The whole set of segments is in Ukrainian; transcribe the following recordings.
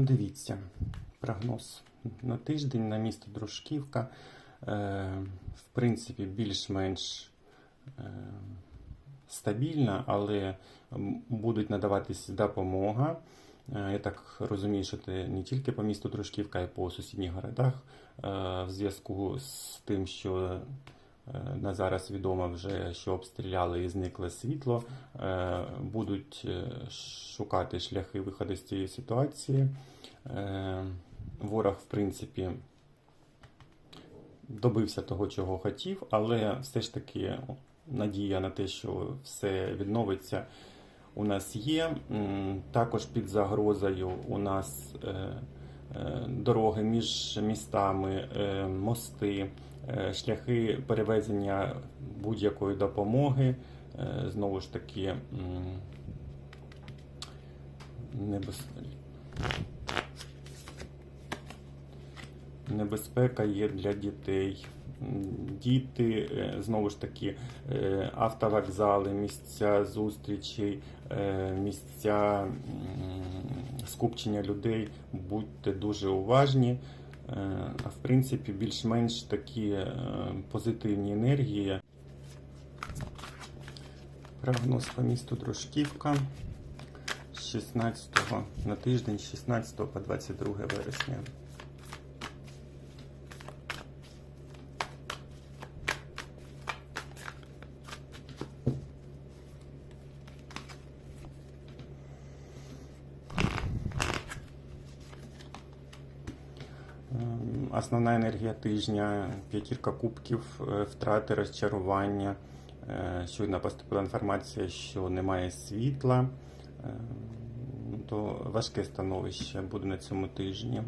Ну, дивіться, прогноз на тиждень на місто Дружківка. Е, в принципі, більш-менш е, стабільна, але будуть надаватись допомога. Е, Я так розумію, що це не тільки по місту Дружківка, а й по сусідніх городах. В зв'язку з тим, що на зараз відомо вже, що обстріляли і зникло світло, е, будуть е, шукати шляхи виходу з цієї ситуації. Е, Ворог, в принципі, добився того, чого хотів, але все ж таки надія на те, що все відновиться, у нас є. Також під загрозою у нас е, е, дороги між містами, е, мости, е, шляхи перевезення будь-якої допомоги. Е, Знову ж таки, небез... небезпека є для дітей. Діти, е, знову ж таки, е, автовокзали, місця зустрічей, місця скупчення людей. Будьте дуже уважні. Е, в принципі, більш-менш такі позитивні енергії. Прогноз по місту Дружківка 16 на тиждень, 16 по 22 вересня. Основна енергія тижня, п'ятірка кубків, е, втрати, розчарування. Е, Щойно поступила інформація, що немає світла, Е, то важке становище буде на цьому тижні.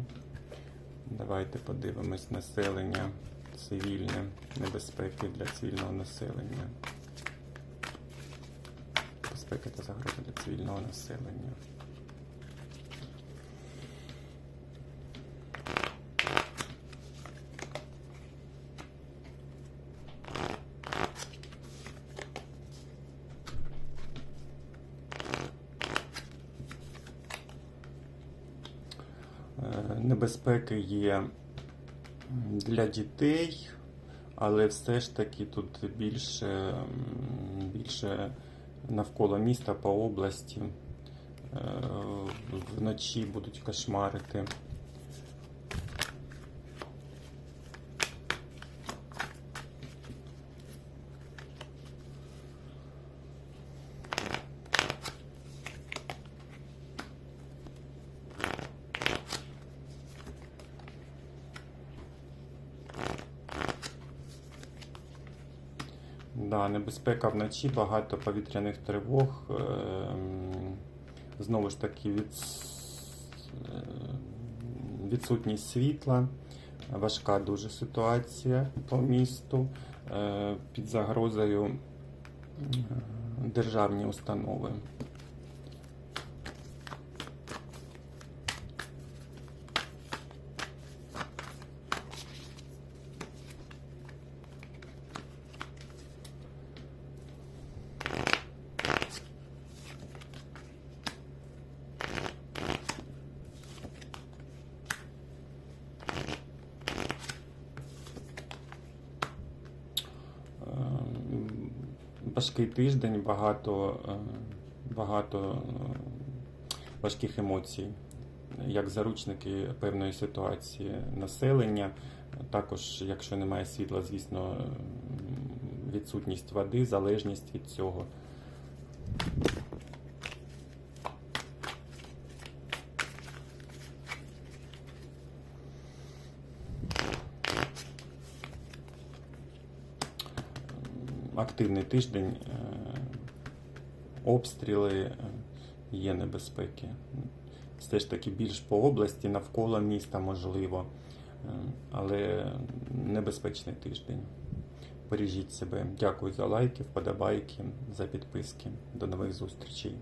Давайте подивимось населення цивільне, небезпеки для цивільного населення. Безпека та загроза для цивільного населення. Небезпеки є для дітей, але все ж таки тут більше, більше навколо міста по області. Е, Вночі будуть кошмарити. Да, небезпека вночі, багато повітряних тривог. ем, Знову ж таки, від... е, відсутність світла, важка дуже ситуація по місту, е, під загрозою е, державні установи. Важкий тиждень, багато, е, багато е, важких емоцій, як заручники певної ситуації населення. Також, якщо немає світла, звісно, відсутність води, залежність від цього. Активний тиждень, е, обстріли, е, є небезпеки. Все ж таки більш по області, навколо міста можливо, Е, але небезпечний тиждень. Бережіть себе. Дякую за лайки, вподобайки, за підписки. До нових зустрічей.